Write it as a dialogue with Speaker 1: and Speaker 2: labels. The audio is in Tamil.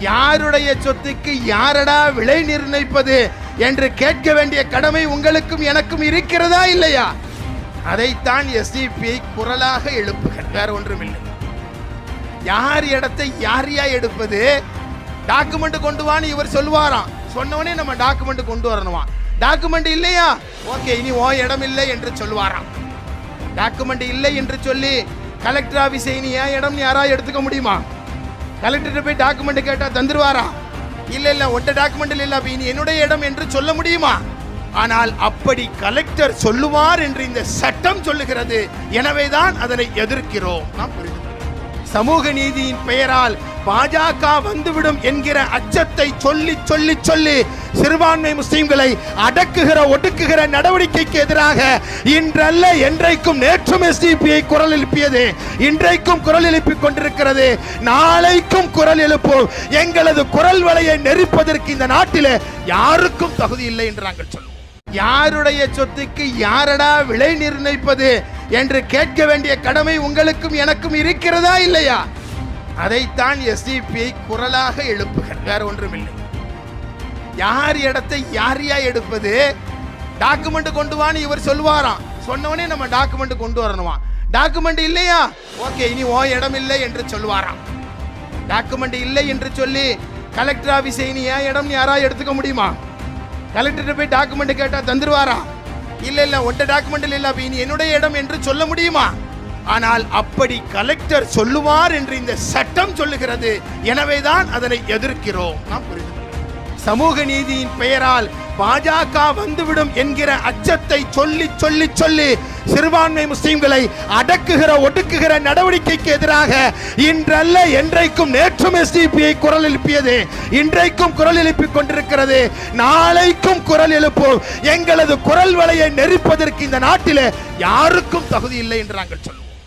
Speaker 1: யாருடைய சொத்துக்கு யாரடா விலை நிர்ணயிப்பது என்று கேட்க வேண்டிய கடமை உங்களுக்கும் எனக்கும் இருக்கிறதா இல்லையா? அதைத்தான் எஸ்டிபி குரலாக எழுப்புகிறார். வேற ஒன்றும் இல்லை யார் இடத்தை யாரியா எடுப்பது? டாக்குமெண்ட் கொண்டு வான்னு இவர் சொல்லுவாராம். சொன்னவனே நம்ம டாக்குமெண்ட் கொண்டு வரணுமா டாக்குமெண்ட் இல்லையா? ஓகே இனி ஓ இடம் இல்லை என்று சொல்லுவாராம். டாக்குமெண்ட் இல்லை என்று சொல்லி கலெக்டர் ஆபீஸ் இனி ஏன் இடம் யாரா எடுத்துக்க முடியுமா? கலெக்டர் போய் டாக்குமெண்ட் கேட்டா தந்துருவாரா? இல்ல இல்ல ஒட்ட டாக்குமெண்ட் இல்ல அப்ப இனி என்னுடைய இடம் என்று சொல்ல முடியுமா? ஆனால் அப்படி கலெக்டர் சொல்லுவார் என்று இந்த சட்டம் சொல்லுகிறது. எனவேதான் அதனை எதிர்க்கிறோம். நாம் புரிந்து சமூக நீதியின் பெயரால் பாஜக வந்துவிடும் என்கிற அச்சத்தை சொல்லி சொல்லி சொல்லி சிறுபான்மை முஸ்லிம்களை அடக்குகிற ஒடுக்குகிற நடவடிக்கைக்கு எதிராக இன்றல்ல என்றைக்கும் நேற்றும் எஸ்டிபிஐ குரல் எழுப்பியது. இன்றைக்கும் குரல் எழுப்பிக் கொண்டிருக்கிறது. நாளைக்கும் குரல் எழுப்போம். எங்களது குரல் வலையை நெருப்பதற்கு இந்த நாட்டில் யாருக்கும் தகுதி இல்லை என்று நாங்கள் சொல்லுவோம். யாருடைய சொத்துக்கு யாரடா விலை நிர்ணயிப்பது? என்று கேட்க வேண்டிய கடமை உங்களுக்கும் எனக்கும் இருக்கிறதா இல்லையா? அதைத்தான் எஸ்டிபிஐ குரலாக எழுப்புகிறார். வேற ஒன்றுமில்லை. யார் இடத்தை யாரியா எடுப்பது? டாக்குமெண்ட் கொண்டு வான்னு இவர் சொல்லுவாராம். சொன்னவனே நம்ம டாக்குமெண்ட் கொண்டு வரணுமா? டாக்குமெண்ட் இல்லையா? ஓகே இனி ஓ இடம் இல்லை என்று சொல்லுவாராம். டாக்குமெண்ட் இல்லை என்று சொல்லி கலெக்டர் ஆஃபீஸை இனி ஏன் இடம் யாரா எடுத்துக்க முடியுமா? கலெக்டர் போய் டாக்குமெண்ட் கேட்டா தந்துருவாரா? இல்ல இல்ல ஒட்ட டாக்குமெண்ட் இல்ல அப்ப இனி என்னுடைய இடம் என்று சொல்ல முடியுமா? ஆனால் அப்படி கலெக்டர் சொல்லுவார் என்று இந்த சட்டம் சொல்லுகிறது. எனவேதான் அதனை எதிர்க்கிறோம். நாம் புரிந்து சமூக நீதியின் பெயரால் பாஜக வந்துவிடும் என்கிற அச்சத்தை சொல்லி சொல்லி சொல்லி சிறுபான்மை முஸ்லிம்களை அடக்குகிற ஒடுக்குகிற நடவடிக்கைக்கு எதிராக இன்றல்ல என்றைக்கும் நேற்றும் எஸ்டிபிஐ குரல் எழுப்பியது. இன்றைக்கும் குரல் எழுப்பிக் கொண்டிருக்கிறது. நாளைக்கும் குரல் எழுப்போம். எங்களது குரல் வலையை நெரிப்பதற்கு இந்த நாட்டில் யாருக்கும் தகுதி இல்லை என்று நாங்கள் சொல்லுவோம்.